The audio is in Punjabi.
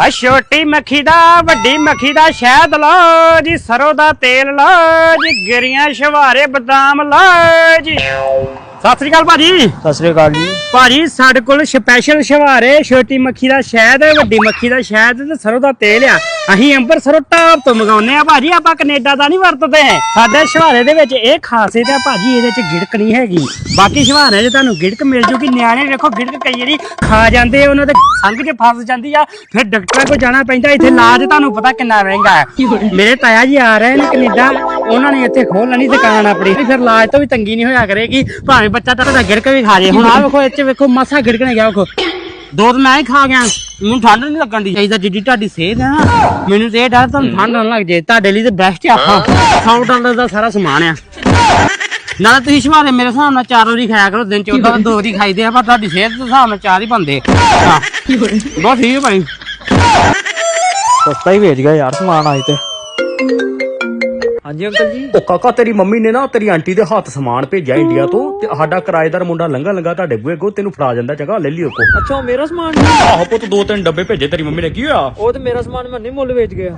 ਆ ਛੋਟੀ ਮੱਖੀ ਦਾ, ਵੱਡੀ ਮੱਖੀ ਦਾ ਸ਼ਹਿਦ ਲਓ ਜੀ, ਸਰੋਂ ਦਾ ਤੇਲ ਲਓ ਜੀ, ਗਿਰੀਆਂ ਸ਼ਵਾਰੇ ਬਦਾਮ ਲਓ ਜੀ। ਸਤਿ ਸ੍ਰੀ ਅਕਾਲ ਭਾਜੀ। ਸਤਿ ਸ੍ਰੀ ਅਕਾਲ ਜੀ। ਭਾਜੀ ਸਾਡੇ ਕੋਲ ਸਪੈਸ਼ਲ ਸ਼ਵਾਰੇ ਛੋਟੀ ਮੱਖੀ ਦਾ ਸ਼ਹਿਦ ਵੱਡੀ ਮੱਖੀ ਦਾ ਸ਼ਹਿਦ ਤੇ ਸਰੋਂ ਦਾ ਤੇਲ ਆ। ਅਸੀਂ ਅੰਬਰਸਰੋਂ ਟਾਪ ਤੋਂ ਮੰਗਾਉਂਦੇ ਆ ਭਾਜੀ ਆਪਾਂ ਕੈਨੇਡਾ ਦਾ ਨਹੀਂ ਵਰਤਦੇ। ਸਾਡੇ ਸ਼ਵਾਰੇ ਦੇ ਵਿੱਚ ਇਹ ਖਾਸੀਅਤ ਆ ਭਾਜੀ ਇਹਦੇ ਚ ਗਿੜਕ ਨਹੀਂ ਹੈਗੀ। ਬਾਕੀ ਸ਼ਵਾਰੇ 'ਚ ਤੁਹਾਨੂੰ ਗਿੜਕ ਮਿਲ ਜੂਗੀ। ਨਿਆਣੇ ਵੇਖੋ ਗਿੜਕ ਕਈ ਵਾਰੀ ਖਾ ਜਾਂਦੇ ਉਹਨਾਂ ਦੇ ਸੰਗ 'ਚ ਫਸ ਜਾਂਦੀ ਆ। ਫਿਰ ਡਾਕਟਰਾਂ ਕੋਲ ਜਾਣਾ ਪੈਂਦਾ ਇੱਥੇ ਇਲਾਜ ਤੁਹਾਨੂੰ ਪਤਾ ਕਿੰਨਾ ਮਹਿੰਗਾ ਹੈ। ਮੇਰੇ ਤਾਇਆ ਜੀ ਆ ਰਹੇ ਨੇ ਕੈਨੇਡਾ। ਉਹਨਾਂ ਨੇ ਇੱਥੇ ਖੋਲ ਲੈਣੀ ਦੁਕਾਨ ਆਪਣੀ। ਫਿਰ ਇਲਾਜ ਤੋਂ ਵੀ ਤੰਗੀ ਨਹੀਂ ਹੋਇਆ ਕਰੇਗੀ। ਭਾਵੇਂ ਬੱਚਾ ਤੁਹਾਡਾ ਗਿੜਕ ਵੀ ਖਾ ਜੇ। ਹੁਣ ਆ ਵੇਖੋ ਇੱਥੇ ਵੇਖੋ ਮਸਾ ਗਿੜਕ ਨੇ ਗਿਆ ਵੇਖੋ। ਦੋ ਦਿਨ ਮੈਂ ਹੀ ਖਾ ਗਿਆ। ਮੈਨੂੰ ਠੰਡ ਨਹੀਂ ਲੱਗਣ ਦੀ। ਚਾਹੀਦਾ ਜਿੱਡੀ ਤੁਹਾਡੀ ਸਿਹਤ ਹੈ ਨਾ। ਮੈਨੂੰ ਤੇ ਇਹ ਡਰ ਤੁਹਾਨੂੰ ਠੰਡ ਨਾ ਲੱਗ ਜੇ। ਤੁਹਾਡੇ ਲਈ ਤੇ ਬੈਸਟ ਆ 100 ਡਾਲਰ ਦਾ ਸਾਰਾ ਸਮਾਨ ਆ। ਨਾਲੇ ਤੁਸੀਂ ਸ਼ਵਾਰੇ ਮੇਰੇ ਹਿਸਾਬ ਨਾਲ ਚਾਰ ਵਾਰੀ ਖਾਇਆ ਕਰੋ। ਦਿਨ ਚ ਉਦਾਂ ਦੋ ਵਾਰੀ ਖਾਈਦੇ ਆ ਪਰ ਤੁਹਾਡੀ ਸਿਹਤ ਦੇ ਹਿਸਾਬ ਨਾਲ ਚਾਰ ਹੀ ਬੰਦੇ ਬਹੁਤ ਠੀਕ ਹੈ ਭਾਈ। ਸਸਤਾ ਹੀ ਵੇਚ ਗਿਆ ਯਾਰ ਸਮਾਨ ਤੇ। ਹਾਂਜੀ ਅੰਕਲ ਜੀ। ਉਹ ਕਾਕਾ ਤੇਰੀ ਮੰਮੀ ਨੇ ਨਾ ਤੇਰੀ ਆਂਟੀ ਦੇ ਹੱਥ ਸਮਾਨ ਭੇਜਿਆ ਇੰਡੀਆ ਤੋਂ ਤੇ ਸਾਡਾ ਕਿਰਾਏਦਾਰ ਮੁੰਡਾ ਲੰਗਾ ਲੰਗਾ ਤੁਹਾਡੇ ਬੂਹੇ ਕੋ ਤੈਨੂੰ ਫੜਾ ਜਾਂਦਾ ਚੰਗਾ ਲੈ ਲਿਓ ਕੋ ਅੱਛਾ ਉਹ ਮੇਰਾ ਸਮਾਨ ਆਹੋ ਪੁੱਤ ਦੋ ਤਿੰਨ ਡੱਬੇ ਭੇਜੇ ਤੇਰੀ ਮੰਮੀ ਨੇ ਕੀ ਹੋਇਆ? ਉਹ ਤੇ ਮੇਰਾ ਸਮਾਨ ਮੈਂ ਨਹੀਂ ਮੁੱਲ ਵੇਚ ਗਿਆ।